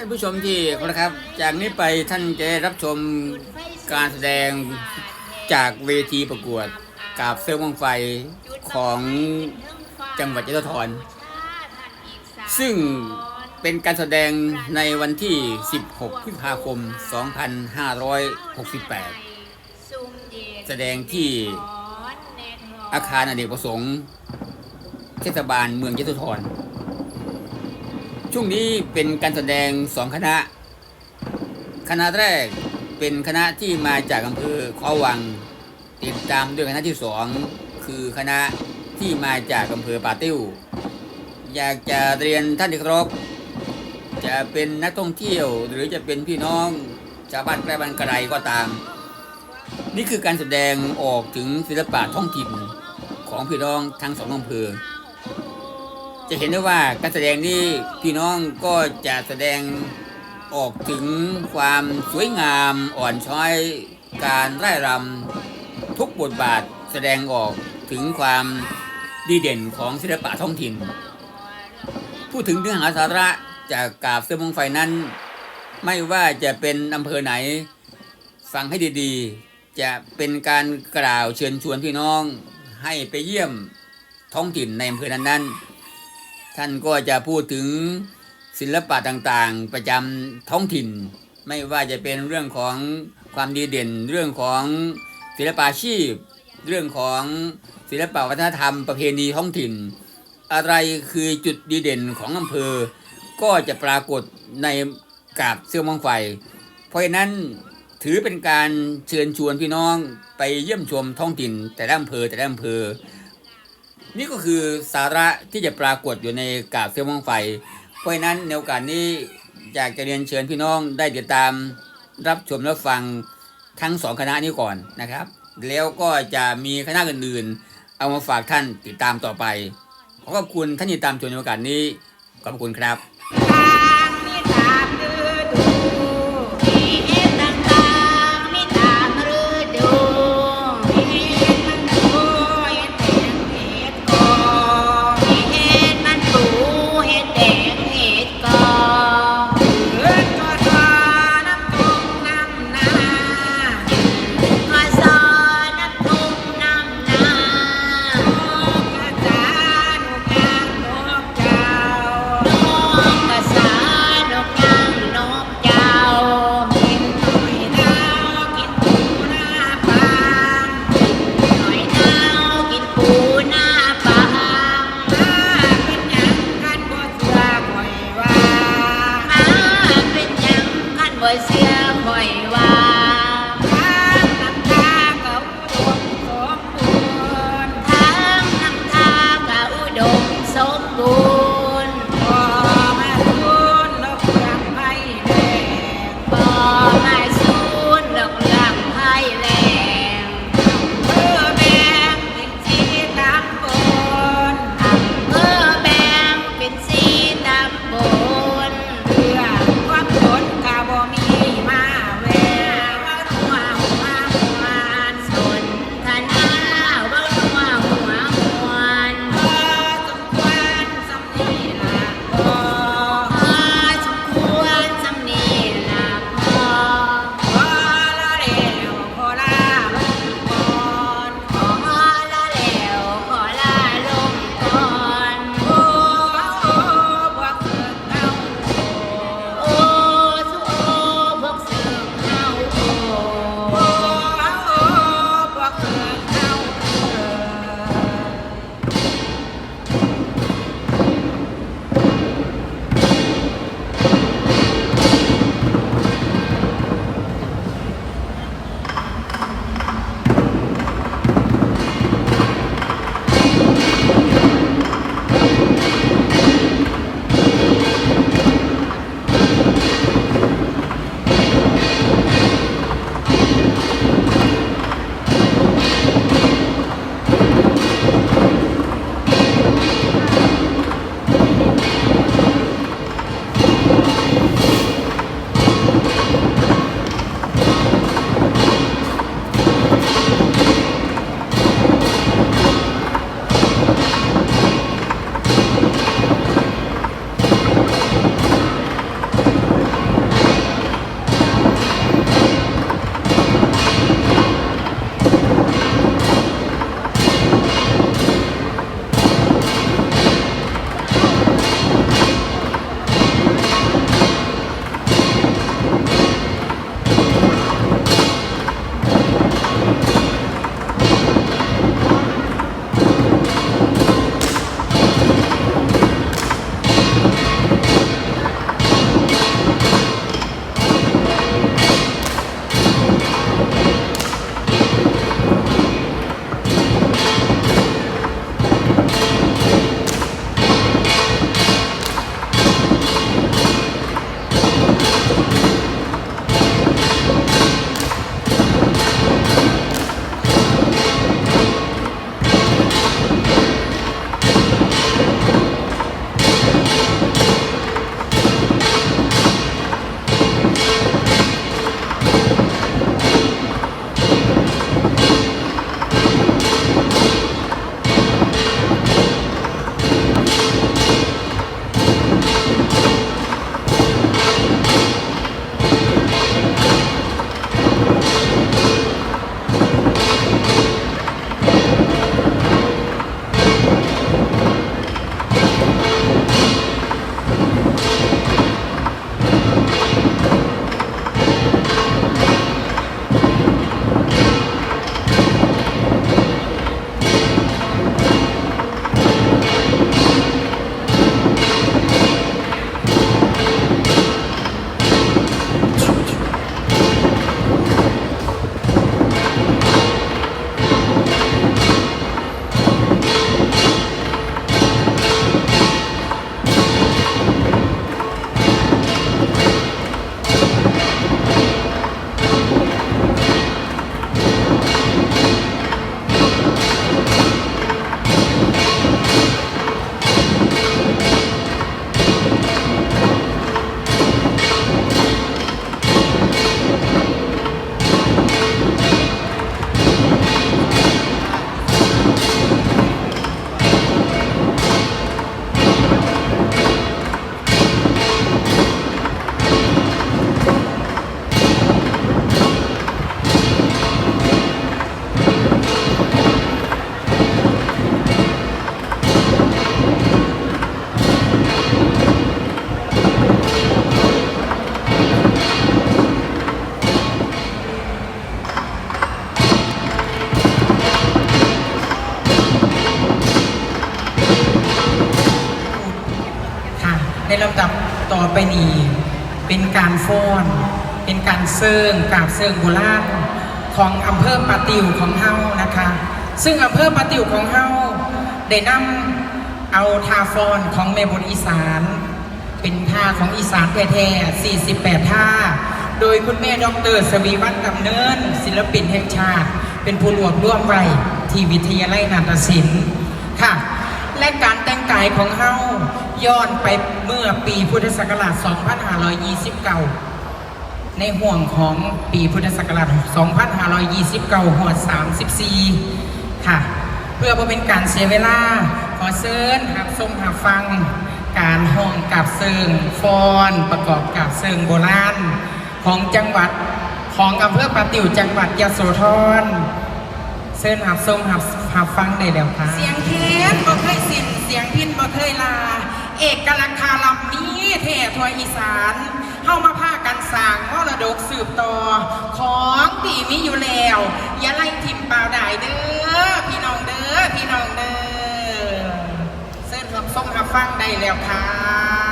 ท่านผู้ชมที่เครพครับ จากนี้ไปท่านจะได้รับชมการแสดงจากเวทีประกวดกาบเสื้อวงไฟของจังหวัดยะโสธรซึ่งเป็นการแสดงในวันที่ 16 พฤษภาคม 2568 แสดงที่อาคารอเนกประสงค์ เทศบาลเมืองยะโสธร ช่วงนี้เป็นการแสดงสองคณะ คณะแรกเป็นคณะที่มาจากอำเภอขอวัง ติดตามด้วยคณะที่สองคือคณะที่มาจากอำเภอป่าติ้ว อยากจะเรียนท่านที่เครพจะเป็นนักท่องเที่ยวหรือจะเป็นพี่น้องชาวบ้านใกล้บ้านไกลก็ตาม นี่คือการแสดงออกถึงศิลปะท้องถิ่นของพี่น้องทั้งสองอำเภอ จะเห็นได้ว่าการแสดงนี้พี่น้องก็จะแสดงออกถึงความสวยงามอ่อนช้อย การไร่รำทุกบทบาทแสดงออกถึงความดีเด่นของศิลปะท้องถิ่น พูดถึงเนื้อหาสาระจากกาบเสื้อมงไฟนั้น ไม่ว่าจะเป็นอำเภอไหน ฟังให้ดีๆ จะเป็นการกล่าวเชิญชวนพี่น้อง ให้ไปเยี่ยมท้องถิ่นในอำเภอนั้นๆ ท่านก็จะพูดถึงศิลปะต่างๆ ประจำท้องถิ่น ไม่ว่าจะเป็นเรื่องของความดีเด่น เรื่องของศิลปาชีพ เรื่องของศิลปะวัฒนธรรมประเพณีท้องถิ่น อะไรคือจุดดีเด่นของอำเภอ ก็จะปรากฏในกาบเสื้อมองไฟ เพราะฉะนั้นถือเป็นการเชิญชวนพี่น้องไปเยี่ยมชมท้องถิ่น แต่ละอำเภอแต่ละอำเภอ นี่ก็คือสาระที่จะปรากฏอยู่ในกาบเสื้อมองไฟ เพราะนั้นในโอกาสนี้อยากจะเรียนเชิญพี่น้องได้ติดตามรับชมและฟังทั้งสองคณะนี้ก่อนนะครับ แล้วก็จะมีคณะอื่นๆ เอามาฝากท่านติดตามต่อไป ขอขอบคุณท่านที่ตามชมในโอกาสนี้ ขอบคุณครับ อไปนี้เป็นการฟ้อน เป็นการเซิงกราบเซิงโบราณของอำเภอปาติวของเฮานะคะ ซึ่งอำเภอปาติวของเฮาได้นำเอาท่าฟ้อนของแม่บนอีสาน เป็นท่าของอีสานแท้ๆ48 ท่า โดยคุณแม่ดรสวีวัฒน์กำเนิน ศิลปินแห่งชาติ เป็นผู้รวบรวมไว้ที่วิทยาลัยนาฏศิลป์ค่ะ และการแต่งกายของเฮา ย้อนไปเมื่อปีพุทธศักราช 2529 ในห่วงของปีพุทธศักราช 2529หวด34 ค่ะ เพื่อบ่เป็นการเสียเวลา ขอเชิญหับชมหับฟัง การห้องกับเซิงฟอนประกอบกับเซิงโบราณ ของจังหวัดของอำเภอปาติวจังหวัดยโสธรเชิญหับชมหับหับฟังได้แล้วค่ะ เสียงเค้นบ่เคยสิ้นเสียงพินบ่เคยลา เอกลักษณ์คาลำนี้เท่ทวยอีสานเข้ามาพากันสร้างมรดกสืบต่อ ของดีมีอยู่แล้ว อย่าไล่ทิมเปล่าได้เด้อพี่น้องเด้อพี่น้องเด้อเส้นรับส้มรับฟังได้แล้วค่ะ